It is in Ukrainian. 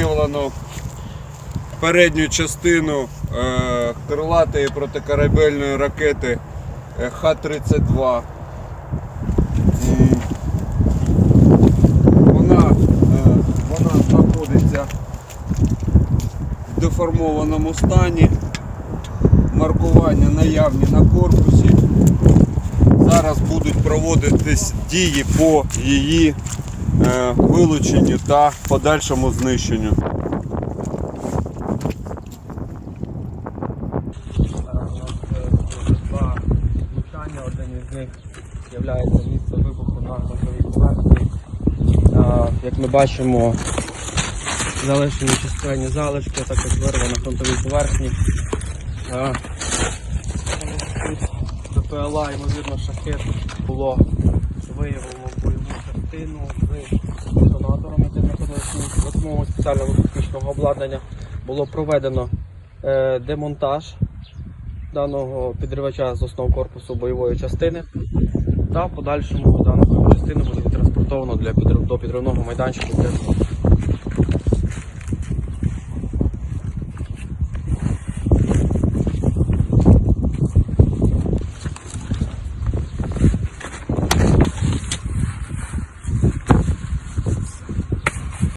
виявлено передню частину е, крилатої протикорабельної ракети е, Х-32. Вона, е, вона знаходиться в деформованому стані. Маркування наявні на корпусі. Зараз будуть проводитись дії по її вилученню та подальшому знищенню. Е, один із них є місце вибуху на грунтовій поверхні. Е, Як ми бачимо, залишені численні залишки, також вирва на грунтовій поверхні. Е, Тут БПЛА, ймовірно, шахет було виявлено бойову з детонатором, який знаходився спеціального технічного обладнання. Було проведено е, демонтаж даного підривача з основ корпусу бойової частини. Та в подальшому дану частину буде відтранспортовано для підрив, до підривного майданчику для